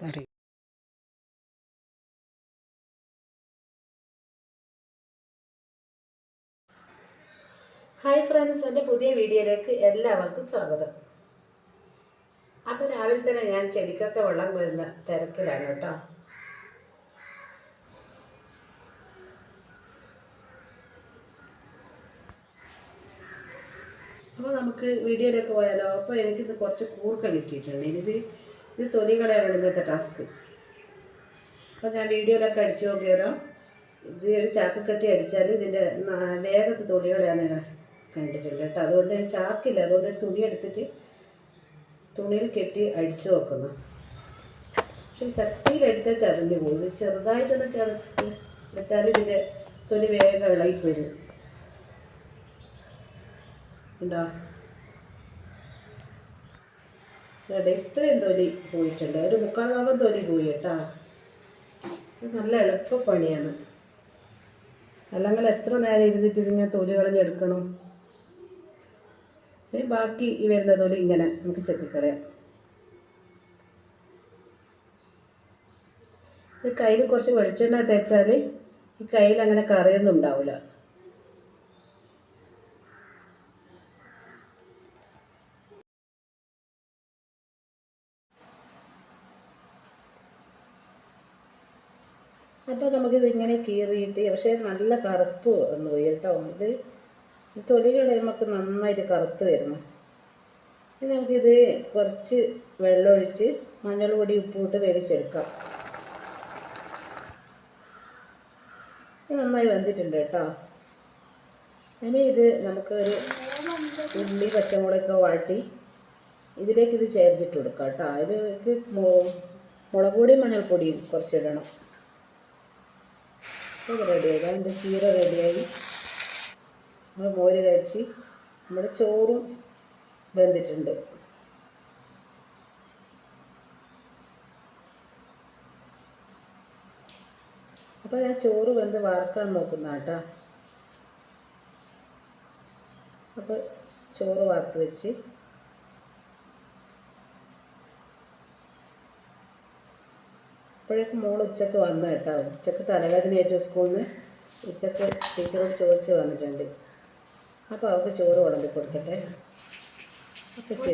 കറി. Hi friends എന്റെ പുതിയ വീഡിയോയിലേക്ക് എല്ലാവർക്കും സ്വാഗതം. അപ്പോൾ രാവിലെ തന്നെ ഞാൻ ചെടിക്കൊക്കെ വെള്ളം വരുന്ന തിരക്കിലാണ് കേട്ടോ. അപ്പോൾ നമുക്ക് വീഡിയോയിലേക്ക് പോയാലോ? അപ്പോൾ എനിക്കിത് കുറച്ച് കൂർക്ക കിട്ടിയിട്ടുണ്ട്. ഇത് ഇത് തൊലി കളയാണ് ഇന്നത്തെ ടാസ്ക് അപ്പോൾ ഞാൻ വീഡിയോയിലൊക്കെ അടിച്ചു നോക്കിയാലോ ഇത് ഒരു ചാക്കക്കട്ടി അടിച്ചാൽ ഇതിന്റെ വേഗത്ത് തൊലി കളയാന്ന് കണ്ടിട്ടുണ്ട് കേട്ടോ. അതുകൊണ്ട് ഞാൻ ചാക്കില്ല. അതുകൊണ്ട് ഒരു തുണി എടുത്തിട്ട് തുണിയിൽ കെട്ടി അടിച്ചു നോക്കുന്നു. പക്ഷെ ശക്തിയിൽ അടിച്ചാൽ ചതഞ്ഞു പോകും. ഇത് ചെറുതായിട്ടൊന്ന് ചെറുത്ത് എടുത്താൽ ഇതിന്റെ തൊലി വേഗം ഇളകിപ്പോരും. എന്താ ഇവിടെ ഇത്രയും തൊലി പോയിട്ടുണ്ട്. ഒരു മുക്കാൽ ഭാഗം തൊലി പോയി കേട്ടാ. നല്ല എളുപ്പപ്പണിയാണ്. അല്ലെങ്കിൽ എത്ര നേരം ഇരുന്നിട്ട് ഇതിങ്ങനെ തൊലി കളഞ്ഞെടുക്കണം? ഇനി ബാക്കി ഈ വരുന്ന തൊലി ഇങ്ങനെ നമുക്ക് ചെത്തിക്കളയാം. ഇത് കയ്യിൽ കുറച്ച് വെളിച്ചെണ്ണ തേച്ചാൽ ഈ കയ്യിൽ അങ്ങനെ കറിയൊന്നും ഉണ്ടാവില്ല അപ്പോൾ നമുക്കിത് ഇങ്ങനെ കീറിയിട്ട് പക്ഷേ നല്ല കറുപ്പ് വന്നു പോയി കേട്ടോ. ഇത് തൊലി കളയുമ്പോൾ നന്നായിട്ട് കറുത്ത് വരുന്നു. ഇനി നമുക്കിത് കുറച്ച് വെള്ളമൊഴിച്ച് മഞ്ഞൾപൊടി ഉപ്പിട്ട് വേവിച്ചെടുക്കാം. ഇത് നന്നായി വെന്തിട്ടുണ്ട് കേട്ടോ. ഇനി ഇത് നമുക്കൊരു ഉള്ളി പച്ചമുളകൊക്കെ വാട്ടി ഇതിലേക്ക് ഇത് ചേർത്തിട്ട് കൊടുക്കാം കേട്ടോ. ഇതിലേക്ക് മുളക് പൊടിയും മഞ്ഞൾപ്പൊടിയും കുറച്ചിടണം. ഇത് റെഡിയായി അതിന്റെ ചീര റെഡിയായി നമ്മൾ മോര് കഴിച്ച് നമ്മുടെ ചോറും വെന്തിട്ടുണ്ട്. അപ്പോൾ ഞാൻ ചോറ് വെന്ത് വറുക്കാൻ നോക്കുന്ന കേട്ടോ അപ്പോൾ ചോറ് വറുത്ത് വെച്ച് അപ്പോഴേക്കും മോൾ ഉച്ചയ്ക്ക് വന്നു കേട്ടോ. ഉച്ചയ്ക്ക് തലവേദനയായിട്ട് സ്കൂളിൽ നിന്ന് ഉച്ചയ്ക്ക് ടീച്ചറോട് ചോദിച്ച് വന്നിട്ടുണ്ട്. അപ്പോൾ അവൾക്ക് ചോറ് വിളമ്പി കൊടുക്കട്ടെ? അപ്പം ശരി.